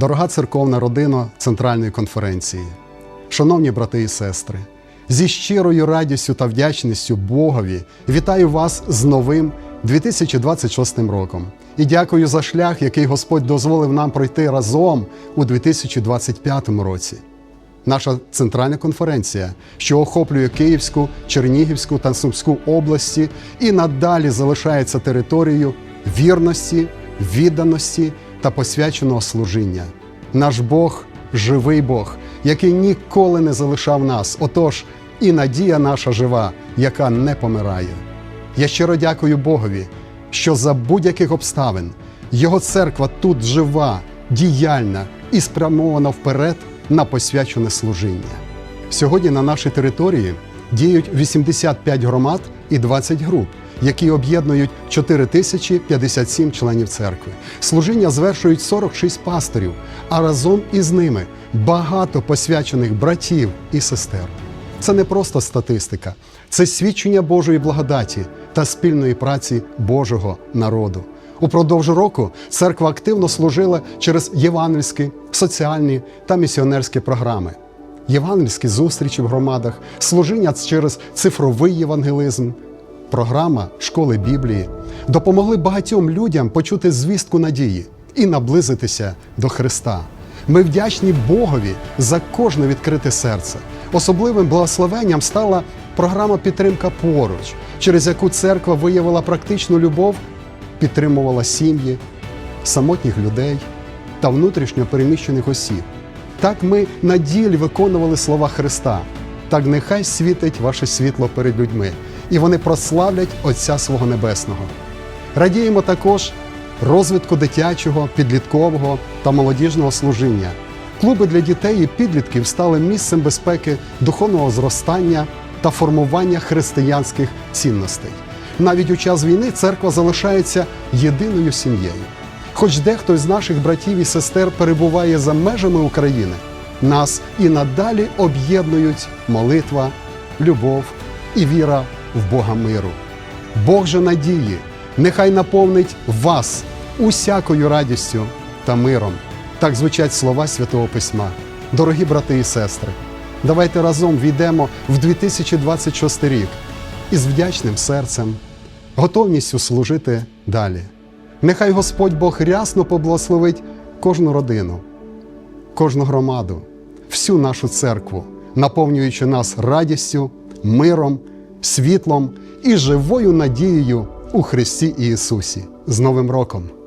Дорога церковна родина Центральної конференції, шановні брати і сестри, зі щирою радістю та вдячністю Богові вітаю вас з новим 2026 роком і дякую за шлях, який Господь дозволив нам пройти разом у 2025 році. Наша центральна конференція, що охоплює Київську, Чернігівську та Сумську області, і надалі залишається територією вірності, відданості та посвяченого служіння. Наш Бог живий Бог, який ніколи не залишав нас. Отож, і надія наша жива, яка не помирає. Я щиро дякую Богові, що за будь-яких обставин Його церква тут жива, діяльна і спрямована вперед на посвячене служіння. Сьогодні на нашій території діють 85 громад і 20 груп, які об'єднують 4057 членів церкви. Служіння звершують 46 пасторів, а разом із ними багато посвячених братів і сестер. Це не просто статистика, це свідчення Божої благодаті та спільної праці Божого народу. Упродовж року церква активно служила через євангельські, соціальні та місіонерські програми, євангельські зустрічі в громадах, служіння через цифровий євангелізм, програма школи Біблії допомогли багатьом людям почути звістку надії і наблизитися до Христа. Ми вдячні Богові за кожне відкрите серце. Особливим благословенням стала програма Підтримка поруч, через яку церква виявила практичну любов, підтримувала сім'ї, самотніх людей та внутрішньо переміщених осіб. Так ми на ділі виконували слова Христа. Так нехай світить ваше світло перед людьми, і вони прославлять Отця свого Небесного. Радіємо також розвитку дитячого, підліткового та молодіжного служіння. Клуби для дітей і підлітків стали місцем безпеки, духовного зростання та формування християнських цінностей. Навіть у час війни церква залишається єдиною сім'єю. Хоч дехто з наших братів і сестер перебуває за межами України, нас і надалі об'єднують молитва, любов і віра в Бога миру. Бог же надії, нехай наповнить вас усякою радістю та миром. Так звучать слова Святого Письма. Дорогі брати і сестри, давайте разом війдемо в 2026 рік із вдячним серцем, готовністю служити далі. Нехай Господь Бог рясно поблагословить кожну родину, кожну громаду, всю нашу церкву, наповнюючи нас радістю, миром, світлом і живою надією у Христі Ісусі. З Новим роком!